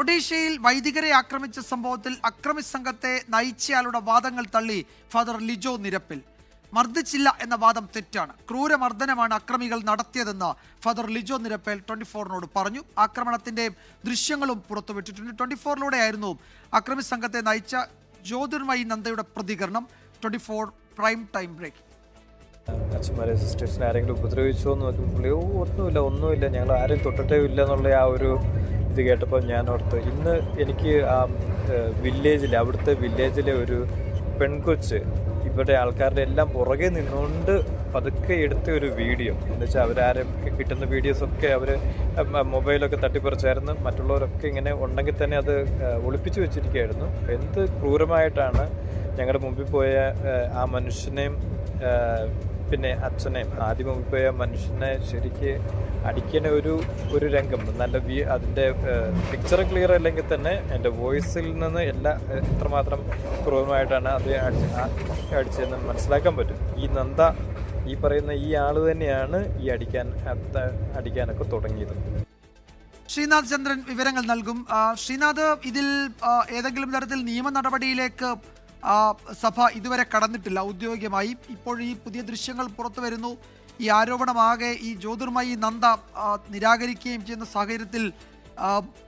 ഒഡീഷയിൽ വൈദികരെ ആക്രമിച്ച സംഭവത്തിൽ അക്രമി സംഘത്തെ നയിച്ചയാളുടെ വാദങ്ങൾ തള്ളി ഫാദർ ലിജോ നിരപ്പിൽ. മർദ്ദിച്ചില്ല എന്ന വാദം തെറ്റാണ്. ക്രൂരമർദ്ദനമാണ് അക്രമികൾ നടത്തിയതെന്ന് ഫാദർ ലിജോ നിരപ്പേൽ ട്വന്റി ഫോറിനോട് പറഞ്ഞു. ആക്രമണത്തിന്റെ ദൃശ്യങ്ങളും പുറത്തുവിട്ടിട്ടുണ്ട്. ട്വന്റി ഫോറിലൂടെയായിരുന്നു അക്രമി സംഘത്തെ നയിച്ച ജ്യോതിർമയി നന്ദയുടെ പ്രതികരണം. Twenty four prime time break. അച്ഛന്മാരെ സിസ്റ്റേഴ്സിനെ ആരെങ്കിലും ഉപദ്രവിച്ചോ എന്ന് നോക്കുമ്പോൾ ഒന്നുമില്ല ഒന്നുമില്ല. ഞങ്ങൾ ആരെയും തൊട്ടിട്ടേ ഇല്ല എന്നുള്ള ആ ഒരു ഇത് കേട്ടപ്പോൾ ഞാൻ ഓർത്ത് ഇന്ന് എനിക്ക് ആ വില്ലേജിൽ അവിടുത്തെ വില്ലേജിലെ ഒരു പെൺകൊച്ച് ഇവിടെ ആൾക്കാരുടെ എല്ലാം പുറകെ നിന്നുകൊണ്ട് പതുക്കെ എടുത്ത ഒരു വീഡിയോ. എന്ന് വെച്ചാൽ അവരാരെ കിട്ടുന്ന വീഡിയോസൊക്കെ അവർ മൊബൈലൊക്കെ തട്ടിപ്പറിച്ചായിരുന്നു. മറ്റുള്ളവരൊക്കെ ഇങ്ങനെ ഉണ്ടെങ്കിൽ തന്നെ അത് ഒളിപ്പിച്ചു വെച്ചിരിക്കുകയായിരുന്നു. എന്ത് ക്രൂരമായിട്ടാണ് ഞങ്ങളുടെ മുമ്പിൽ പോയ ആ, മനുഷ്യനെയും പിന്നെ അച്ഛനെയും ആദ്യം പോയ മനുഷ്യനെ ശരിക്ക് അടിക്കുന്ന ഒരു ഒരു രംഗം നല്ല വി അതിന്റെ പിക്ചർ ക്ലിയർ അല്ലെങ്കിൽ തന്നെ എന്റെ വോയിസിൽ നിന്ന് എല്ലാ എത്രമാത്രം ക്രൂരമായിട്ടാണ് അത് അടിച്ച് അടിച്ചതെന്ന് മനസ്സിലാക്കാൻ പറ്റും. ഈ നന്ദ ഈ പറയുന്ന ഈ ആൾ തന്നെയാണ് ഈ അടിക്കാൻ അടിക്കാനൊക്കെ തുടങ്ങിയത്. ശ്രീനാഥ് ചന്ദ്രൻ വിവരങ്ങൾ നൽകും. ശ്രീനാഥ് ഇതിൽ ഏതെങ്കിലും തരത്തിൽ നിയമ നടപടിയിലേക്ക് സഭ ഇതുവരെ കടന്നിട്ടില്ല. ഔദ്യോഗികമായി ഇപ്പോൾ ഈ പുതിയ ദൃശ്യങ്ങൾ പുറത്തു വരുന്നു. ഈ ആരോപണമാകെ ഈ ജ്യോതിർമയി നന്ദ നിരാകരിക്കുകയും ചെയ്യുന്ന സാഹചര്യത്തിൽ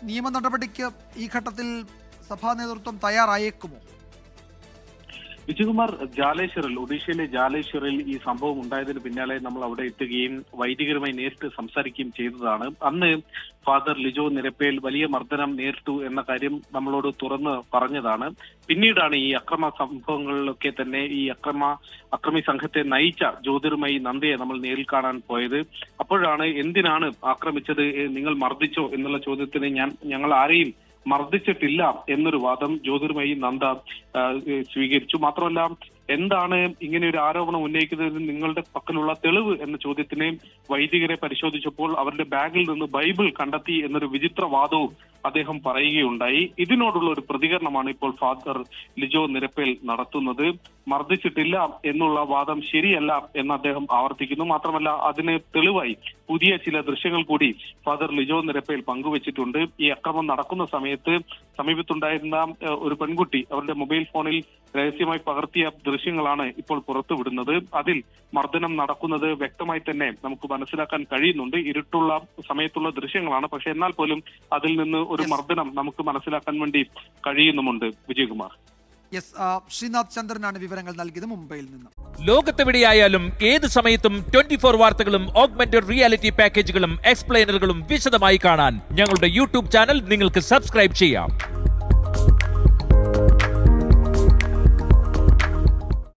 നിയമ നടപടിക്ക് ഈ ഘട്ടത്തിൽ സഭാ നേതൃത്വം തയ്യാറായേക്കുമോ? വിജയകുമാർ ജാലേശ്വറിൽ ഒഡീഷയിലെ ജാലേശ്വറിൽ ഈ സംഭവം ഉണ്ടായതിന് പിന്നാലെ നമ്മൾ അവിടെ എത്തുകയും വൈദികരുമായി നേരിട്ട് സംസാരിക്കുകയും ചെയ്തതാണ്. അന്ന് ഫാദർ ലിജോ നിരപ്പേൽ വലിയ മർദ്ദനം നേരിട്ടു എന്ന കാര്യം നമ്മളോട് തുറന്ന് പറഞ്ഞതാണ്. പിന്നീടാണ് ഈ അക്രമ സംഭവങ്ങളിലൊക്കെ തന്നെ ഈ അക്രമ അക്രമി സംഘത്തെ നയിച്ച ജ്യോതിർമയി നന്ദയെ നമ്മൾ നേരിൽ കാണാൻ പോയത്. അപ്പോഴാണ് എന്തിനാണ് ആക്രമിച്ചത് നിങ്ങൾ മർദ്ദിച്ചോ എന്നുള്ള ചോദ്യത്തിന് ഞാൻ ഞങ്ങൾ ആരെയും മർദ്ദിച്ചിട്ടില്ല എന്നൊരു വാദം ജ്യോതിർമയി നന്ദ സ്വീകരിച്ചു. മാത്രമല്ല എന്താണ് ഇങ്ങനെ ഒരു ആരോപണം ഉന്നയിക്കുന്നതിന് നിങ്ങളുടെ പക്കലുള്ള തെളിവ് എന്ന ചോദ്യത്തിന് വൈദികരെ പരിശോധിച്ചപ്പോൾ അവരുടെ ബാഗിൽ നിന്ന് ബൈബിൾ കണ്ടെത്തി എന്നൊരു വിചിത്ര വാദവും അദ്ദേഹം പറയുകയുണ്ടായി. ഇതിനോടുള്ള ഒരു പ്രതികരണമാണ് ഇപ്പോൾ ഫാദർ ലിജോ നിരപ്പേൽ നടത്തുന്നത്. മർദ്ദിച്ചിട്ടില്ല എന്നുള്ള വാദം ശരിയല്ല എന്ന് അദ്ദേഹം ആവർത്തിക്കുന്നു. മാത്രമല്ല അതിന് തെളിവായി പുതിയ ചില ദൃശ്യങ്ങൾ കൂടി ഫാദർ ലിജോ നിരപ്പേൽ പങ്കുവച്ചിട്ടുണ്ട്. ഈ അക്രമം നടക്കുന്ന സമയത്ത് സമീപത്തുണ്ടായിരുന്ന ഒരു പെൺകുട്ടി അവരുടെ മൊബൈൽ ഫോണിൽ രഹസ്യമായി പകർത്തിയ ദൃശ്യങ്ങളാണ് ഇപ്പോൾ പുറത്തുവിടുന്നത്. അതിൽ മർദ്ദനം നടക്കുന്നത് വ്യക്തമായി തന്നെ നമുക്ക് മനസ്സിലാക്കാൻ കഴിയുന്നുണ്ട്. ഇരുട്ടുള്ള സമയത്തുള്ള ദൃശ്യങ്ങളാണ്. പക്ഷെ എന്നാൽ പോലും അതിൽ നിന്ന് ഒരു മർദ്ദനം നമുക്ക് മനസ്സിലാക്കാൻ വേണ്ടി കഴിയുന്നുമുണ്ട് വിജയകുമാർ. യെസ് ശ്രീനാഥ് ചന്ദ്രനാണ് വിവരങ്ങൾ നൽകിയത് മുംബൈയിൽ നിന്ന്. ലോകത്തെവിടെയായാലും ഏത് സമയത്തും ട്വന്റി ഫോർ വാർത്തകളും ഓഗ്മെന്റഡ് റിയാലിറ്റി പാക്കേജുകളും എക്സ്പ്ലെയിനറുകളും വിശദമായി കാണാൻ ഞങ്ങളുടെ യൂട്യൂബ് ചാനൽ നിങ്ങൾക്ക് സബ്സ്ക്രൈബ് ചെയ്യാം.